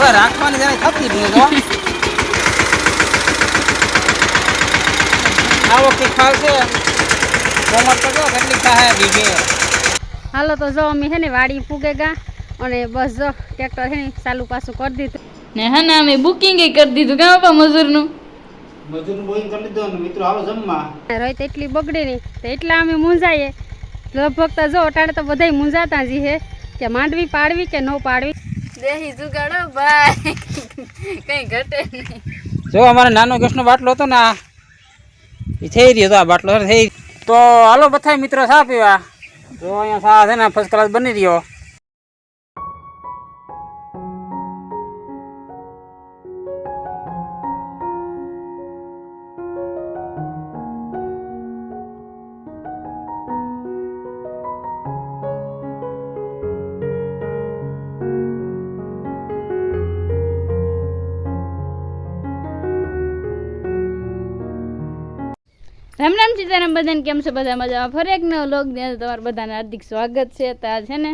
હવે રાખવાની જરાય થતી નહીં જો આ વખતે ખાવશે. કોમર તો જો કેટલી થાય બીજે હાલો તો જો અમે હે ને વાડી પૂગે ગા અને બસ જો ટ્રેક્ટર હે ને ચાલુ પાછું કરી દીધું. ને હા ને અમે બુકિંગ કરી દીધું કે બાપા મજૂરનું. મજૂર બુકિંગ કરી દીધું ને મિત્રો આવો જમવા. રોહિત એટલી બગડે નહીં તો એટલા અમે મૂંઝાઈએ. લગભગ તો જો અટાણે તો બધાય મૂંઝાતા જી હે કે માંડવી પાડવી કે ન પાડવી. દેહી જુગાડો, ભાઈ. કઈ ઘટે નહીં. જો, અમારે નાનો ગેસનો બાટલો હતો ને આ. એ થઈ રહ્યો તો આ બાટલો. થઈ. તો હાલો બથાય મિત્રો સા પીવા. જો, અહીંયા સા છે ને, ફર્સ્ટ ક્લાસ બની રહ્યો. રામ રામ સીતારામ, બધાને કેમ છે? બધા મજામાં? ફરી એક નવો લોક તમારું બધાને હાર્દિક સ્વાગત છે. તો આ છે ને,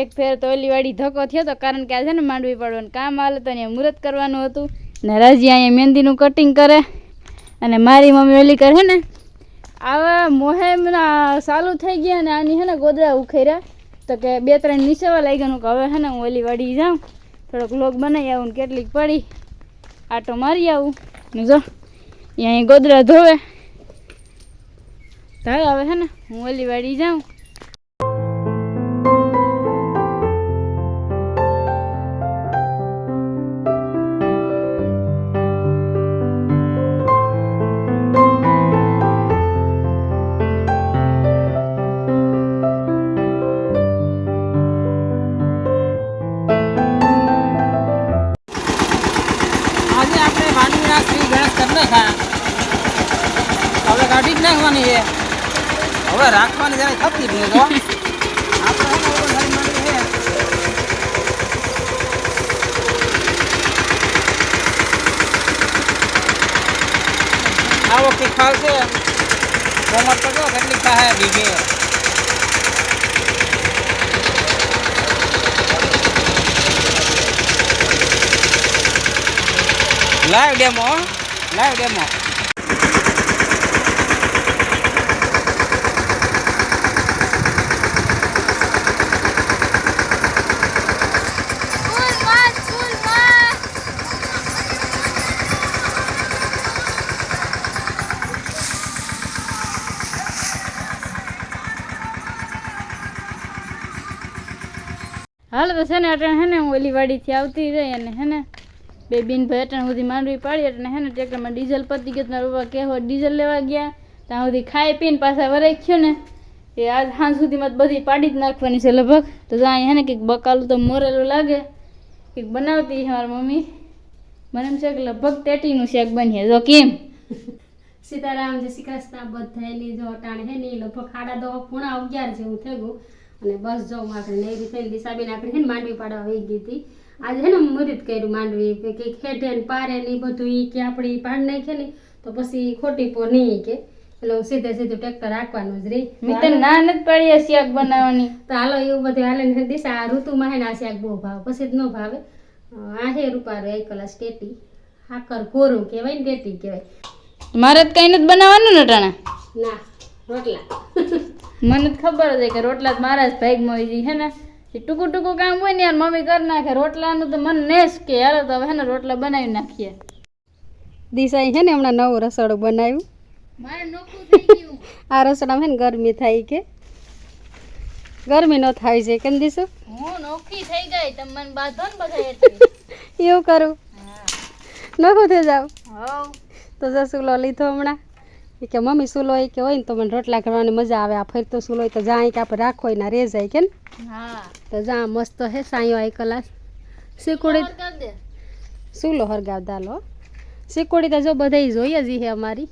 એક ફેર તો ઓલી ધક્કો થયો તો, કારણ કે આ છે ને માંડવી પાડવાનું કામ હાલે તો અહીંયા મુહૂર્ત કરવાનું હતું. ને રાજી અહીંયા મહેંદીનું કટિંગ કરે. અને મારી મમ્મી ઓલી કરે ને, આવા મોહેમના ચાલુ થઈ ગયા અને આની છે ને ગોદરા ઉખેર્યા. તો કે બે ત્રણ નીચેવા લાગી ગયું કે હવે છે ને હું ઓલી વાળી જાઉં. થોડોક લોક બનાવી આવું કેટલીક પડી. આટો મારી આવું. ને જો, અહીંયા ગોદરા ધોવે. તારે હવે હે ને હું ઓલી વાડી જાઉં. હવે રાખવાની જરા થતી જ નહીં જો આપણે હે ને ઓલો નાની માંડવી છે આ વખતે ખાવશે કોમર તો જો કેટલી થાય બીજે લાઈવ ડેમો લાઈવ ડેમો હાલ તો છે ને અટણ હે ને હું ઓલી વાડીથી આવતી રહી અને હે ને બે બિન ભાઈ અટણ સુધી માંડવી પાડી એટલે હે ને ટ્રેક્ટરમાં ડીઝલ પતી ગયું મારા પપ્પા કહેવો ડીઝલ લેવા ગયા, ત્યાં સુધી ખાઈ પીને પાછા વરાઈ ગયો ને. એ આજ સાંજ સુધીમાં બધી પાડી જ નાખવાની છે લગભગ. તો ત્યાં હે ને કંઈક બકાલું તો મોરેલું લાગે. કંઈક બનાવતી છે મારી મમ્મી. મને એમ છે કે લગભગ ટેટીનું શાક બનીએ. જો કેમ? સીતારામ જે શ્રી કૃષ્ણ, બધાયની જો અટાણે હે ને લગભગ સાડા દો પૂણા અગિયાર જેવું થઈ ગયું. અને બસ જો મારે નેરી થઈને દિશાબેન આપણે હે ને માંડવી પાડવા વહી ગઈ હતી. આજે હે ને મુહૂર્ત કર્યું માંડવી કે કે ખેડે ને પારે ને બધું એ કે આપણી પાડ નાખે ને તો પછી ખોટી પો નહીં કે. એટલે સીધે સીધું ટ્રેક્ટર રાખવાનું જ રહી. મેં ના નથી પાડી શાક બનાવવાની. તો હાલો એવું બધું હાલે ને દિશા આ ઋતુમાં હે ને આ શાક બહુ ભાવ પછી જ ન ભાવે. આહે આ હે રૂપારો એક કલાક ટેટી. હાકર કોરું કહેવાય ને ટેટી કહેવાય. મારે તો કંઈ નથી બનાવવાનું ને ટાણા ના રોટલા. મને તો ખબર જ છે કે રોટલા મારા જ ભાગમાં હોય છે ને? એ ટૂંકું ટૂંકું કામ હોય ને યાર મમ્મી કરી નાખે રોટલાનું તો મને નેસ કે યાર તો હવે ને રોટલા બનાવી નાખીએ. દિશાએ છે ને હમણાં નવું રસોડું બનાવ્યું. આ રસોડામાં છે ને ગરમી થાય કે? ગરમી ન થાય છે કેમ દીશું? હું નોખી થઈ ગઈ તમને મને બાંધો ને બધા એવું કરું? નખું થઈ જાવ? તો જસુલો લીધો હમણાં. એ કે મમ્મી સુલો એ કે હોય ને તો મને રોટલા કરવાની મજા આવે. આ ફરતો સુલો તો જાય કે આપણે રાખો એના રે જાય કે ને? હા. તો જા મસ્ત હે સાયો એક કલાસ. શીકોડી સુલો હરગાવ દાલો શીકોડી તો જો બધાય જોઈએ જ હે અમારી.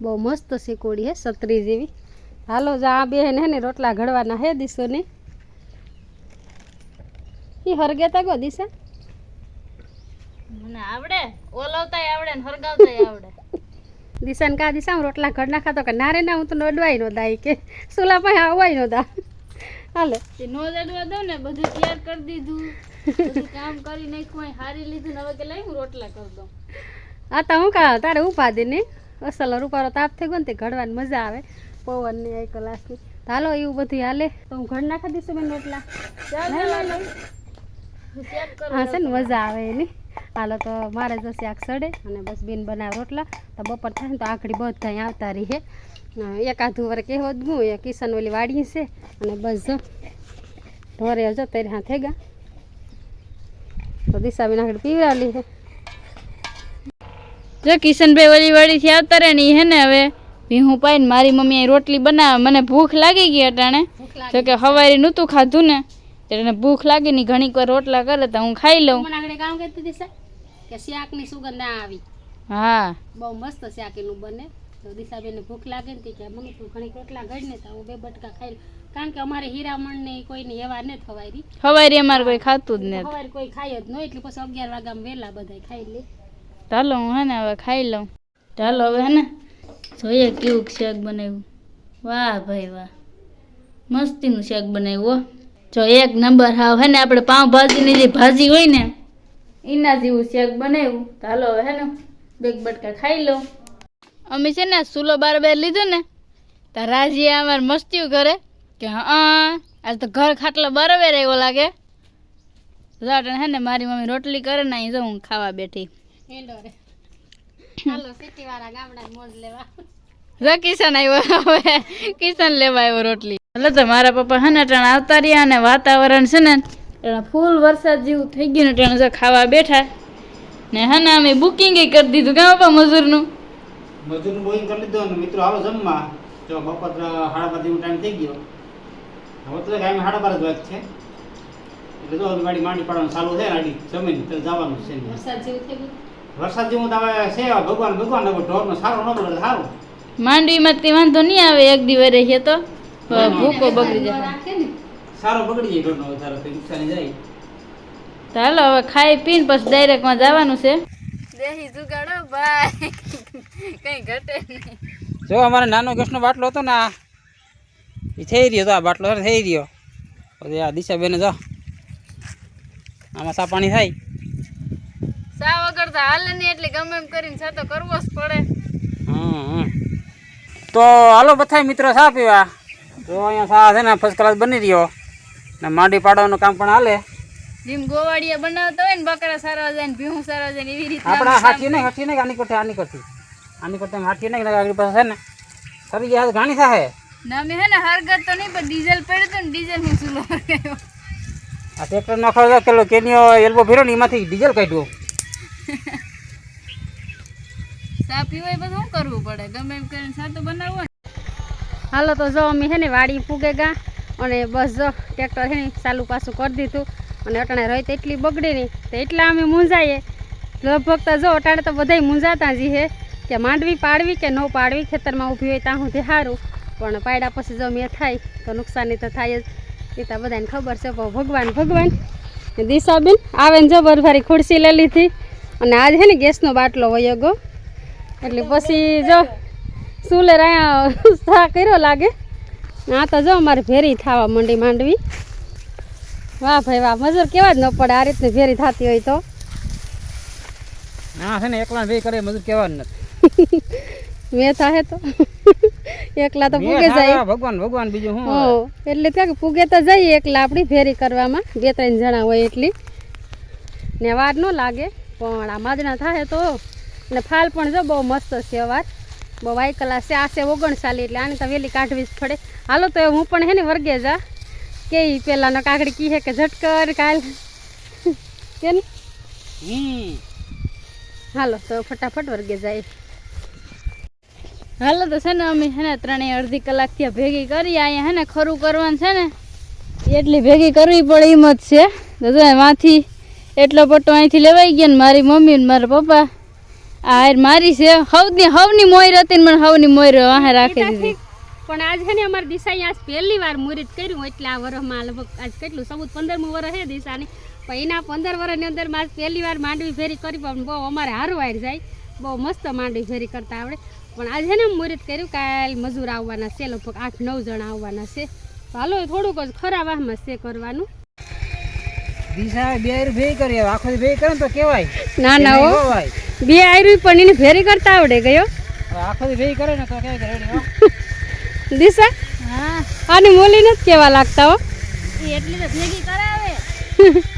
બહુ મસ્ત શીકોડી હે સત્રી જેવી. હાલો જા આ બેન હે ને રોટલા ઘડવાના હે દિશો ને એ હરગેતા ગો દિશા? મને આવડે? ઓલવતાય આવડે ને હરગાવતાય આવડે. દિશાને કા દિશા હું રોટલા ઘર નાખા તો કે ના રે ના હું તો નડવાય નો દાય કે. સુલા પાસે આવવાય નો દા હાલે. નો જડવા દઉં ને બધું તૈયાર કરી દીધું. કામ કરી નાખ્યું હારી લીધું ને હવે કે લઈ હું રોટલા કરી દઉં. આ તો હું કા તારે ઉપાધિ ને? અસલ રૂપારો તાપ થઈ ગયો ને તે ઘડવાની મજા આવે. પવનની એક કલાકની હાલો એવું બધું હાલે. તો હું ઘડ નાખી દઈશું બેન રોટલા? હા છે ને મજા આવે એની. હાલો તો મારે જશે શાક સડે અને બસ બેન બનાવે રોટલા. તો બપોર થાય ને તો આંકડી બધા આવતા રહીએ એકાદું વર કહેવો જ ગું એ કિશન ઓલી વાડી છે અને બસ જો ઢોરે જો તેરે હા થઈ ગયા તો દિશાબેન આંકડી પીવડાવેલી છે જો કિશનભાઈ ઓલી વાડીથી આવતા રહે ને એ હે ને હવે ભીહું પાઈને મારી મમ્મી રોટલી બનાવે મને ભૂખ લાગી ગઈ અટાણે. જો કે હવારી નહોતું ખાધું ને. એટલે ભૂખ લાગી ને ઘણીક વાર રોટલા કરે તો હું ખાઈ લઉં. મને આગળ કામ કરતી કે શાકની સુગંધ ના આવી. હા. બહુ મસ્ત શાક એનું બને. તો દિશાબેનને ભૂખ લાગે ને કે મમ્મી તું ઘણી રોટલા ગળ ને તો હું બે બટકા ખાઈ કારણ કે અમારે હીરામણ ને કોઈની એવા ને થવાયરી. હવારી અમારે કોઈ ખાતું જ ને હવારી કોઈ ખાય જ નહીં એટલે પછી અગિયાર વાગ્યા વહેલા બધા ખાઈ લે. ચાલો હું હે ને હવે ખાઈ લઉં. ચાલો હવે હે ને. જોઈએ કેવું શાક બનાવ્યું. વાહ ભાઈ વાહ. મસ્તીનું શાક બનાવ્યું જો એક નંબર હાવ હે ને આપણે પાઉંભાજીની જે ભાજી હોય ને એના જેવું શેક બનાવ્યું. ચાલો હવે હે ને બેગ બટકા ખાઈ લઉં. અમે છે ને સુલો બાર બે લીધો ને તો રાજીએ અમારે મસ્તીઓ કરે કે હા આજ તો ઘર ખાટલો બરાબર એવો લાગે. જાટણ હે ને મારી મમ્મી રોટલી કરે ને અહીં જો હું ખાવા બેઠી. હાલો કિશન આવ્યો હવે કિશન લેવા આવ્યો રોટલી. એટલે તો મારા પપ્પા હે ને ટાણે આવતા રહ્યા અને વાતાવરણ છે ને ટાણે ફૂલ વરસાદ જેવું થઈ ગયું ને ટાણે જો ખાવા બેઠા. ને હે ને અમે બુકિંગ કરી દીધું. કે પપ્પા મજૂરનું? મજૂરનું બુકિંગ કરી દીધું અને મિત્રો આવો જમવા. જો બપોર સાડા બાર જેવું ટાઈમ થઈ ગયો. હવે તો કાંઈ સાડા બાર જ વાગ છે. એટલે જો ગાડી માંડી પાડવાનું ચાલુ છે ગાડી જમીન તો જવાનું છે વરસાદ જેવું થઈ ગયું? વરસાદ જેવું તો હવે છે ભગવાન ભગવાન ઢોરનો સારો ન મળે સારું. માંડવીમાં તે વાંધો નહીં આવે એક દિવસ રહીએ તો. ભૂકો બગડી જાય. સારો બગડી જાય ઘરનો વધારો તો નુકસાન જાય. તો હાલો હવે ખાઈ પીને પછી ડાયરેક્ટમાં જવાનું છે. દેહી જુગાડો ભાઈ. કઈ ઘટે નહીં. જો અમારે નાનો ગેસનો બાટલો હતો ને આ. એ થઈ રહ્યો તો આ બાટલો થઈ રહ્યો. પછી આ દિશાબેને જો. આમાં સા પાણી થાય? સા વગર તો હાલે નહીં એટલે ગમે એમ કરીને સા તો કરવો જ પડે. હમ, હમ. તો હાલો બધાય મિત્રો સા પીવા? જો અહીંયા સા છે ને ફર્સ્ટ ક્લાસ બની રહ્યો. ને માંડી પાડવાનું કામ પણ હાલે. જેમ ગોવાડીએ બનાવતા હોય ને બકરા સારા જાય ને ભીહું સારા જાય ને એવી રીતે આપણા હાથી નહીં હાથી નહીં આની કરતી આની કરતી. આની કરતી હાથી નહીં આગળ પાસે છે ને. સરી ગયા ઘાણી થાય ના મેં હે ને હરગત તો નહીં પણ ડીઝલ પડ્યું હતું ને ડીઝલ હું સુલો આ ટ્રેક્ટર નાખો તો પેલો કેનીઓ એલ્બો ભીરો ને એમાંથી ડીઝલ કાઢ્યું. સાપી હોય બધું શું કરવું પડે? ગમે એમ કરીને સાતું બનાવવું હાલો તો જો અમે હે ને વાડી પૂગે ગયા અને બસ જો ટ્રેક્ટર હે ને ચાલુ પાછું કરી દીધું અને અટાણે રહી તો એટલી બગડી નહીં તો એટલા અમે મૂંઝાઈએ. લગભગ તો જો અટાણે તો બધાય મૂંઝાતા જ હે કે માંડવી પાડવી કે ન પાડવી ખેતરમાં ઊભી હોય ત્યાં સુધી સારું પણ પાડ્યા પછી જો મેં થાય તો નુકસાની તો થાય જ. એ તો બધાને ખબર છે, પણ ભગવાન ભગવાન. દિશાબેન આવે ને જો બરભારી ખુરશી લઈ લીધી. અને આજ હે ને ગેસનો બાટલો વયો ગયો. એટલે પછી જો સુલે રહ્યા સા કર્યો લાગે? આ તો જો અમારે ભેરી થવા માંડી માંડવી. વાહ ભાઈ વાહ મજૂર કેવા જ ન પડે આ રીતની ભેરી થતી હોય તો. ના છે ને એકલા ભેરી કરે મજૂર કેવા જ નથી મેં થાહે તો. એકલા તો પૂગે જાય. ભગવાન ભગવાન બીજું હું હો એટલે ત્યાં કે પૂગે તો જઈએ એકલા આપણી ફેરી કરવામાં બે ત્રણ જણા હોય એટલી. ને વાર ન લાગે પણ આ માજણા થાય તો. ને ફાલ પણ જો બહુ મસ્ત છે અવાર બહુ વાઈ કલા છે. આ છે ઓગણસાલી એટલે આને તો વહેલી કાઢવી જ પડે. હાલો તો હું પણ હે ને વર્ગે જા. કે પેલાનો કાગડી કી હે કે ઝટકર કાલ. કેમ? હાલો તો ફટાફટ વર્ગે જાય. હાલો તો છે ને અમે હે ને ત્રણેય અડધી કલાક ત્યાં ભેગી કરી અહીંયા હે ને ખરું કરવાનું છે ને. એટલી ભેગી કરવી પડે એમ જ છે. તો જો એમાંથી એટલો પટ્ટો અહીંથી લેવાઈ ગયો ને મારી મમ્મી ને મારા પપ્પા. આ હાર મારી છે. હવની હવની મોર હતી મને હવની મોર વાહે રાખી દીધી. પણ આજ છે ને અમારી દિશા આજ પહેલી વાર મુહૂર્ત કર્યું એટલે આ વરસમાં લગભગ આજ કેટલું ચૌદ પંદરમું વરસ છે દિશાની. પણ એના પંદર વર્ષની અંદરમાં પહેલી વાર માંડવી ફેરી કરી પણ બહુ અમારે હારું આવી જાય. બહુ મસ્ત માંડવી ફેરી કરતા આવડે. પણ આજે છે ને મુહૂર્ત કર્યું કાલ મજૂર આવવાના છે લગભગ આઠ નવ જણા આવવાના છે. હાલો થોડુંક જ ખરા વાહમાં છે કરવાનું. દિશા બે ભે કરી આખો ભે કરે તો કેવાય ના ના હો. બે આયરું પણ એને ભેરી કરતા આવડે ગયો આખો ભે કરે ને તો કે રેડી દિશા? હા. આને મોલી નથી કેવા લાગતા હો? એટલી તો ભેગી કરાવે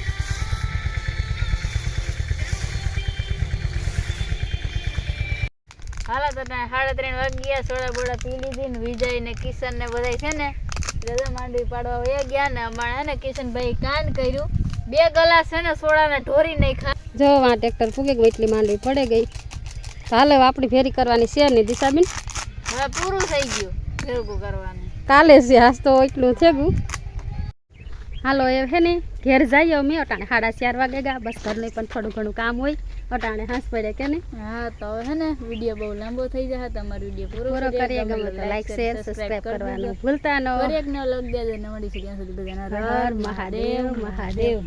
હાલો તો સાડા ત્રણ વાગ્યા સોડા બોડા પી લીધી ને વિજય ને કિશન ને બધા છે ને રજા માંડવી પાડવા ગયા ને અમારે હે ને કિશનભાઈ કાન કર્યું. બે ગલાસ છે ને સોડાને ઢોરી ખા જો આ ટ્રેક્ટર ફૂગે ગયું એટલી માંડવી પડે ગઈ. કાલે હાલે આપણી ફેરી કરવાની છે ને દિશાબેન? હવે પૂરું થઈ ગયું ભેગું કરવાનું. કાલે છે આજ તો એટલું છે ગયું હાલો એ હે ને ઘેર જઈએ અમે અટાણે સાડા ચાર વાગે ગયા બસ ઘરનું પણ થોડું ઘણું કામ હોય. અટાણે હાંસ પડે કે ને હા તો હે ને વીડિયો બહુ લાંબો થઈ જશે તમારો વીડિયો પૂરો પૂરો કરીએ. ગમે તો લાઈક શેર સબસ્ક્રાઇબ કરવાનું ભૂલતા ન ફરી એક નવો લોક દેજો ને મળીશું ત્યાં સુધી બધાના હર મહાદેવ મહાદેવ.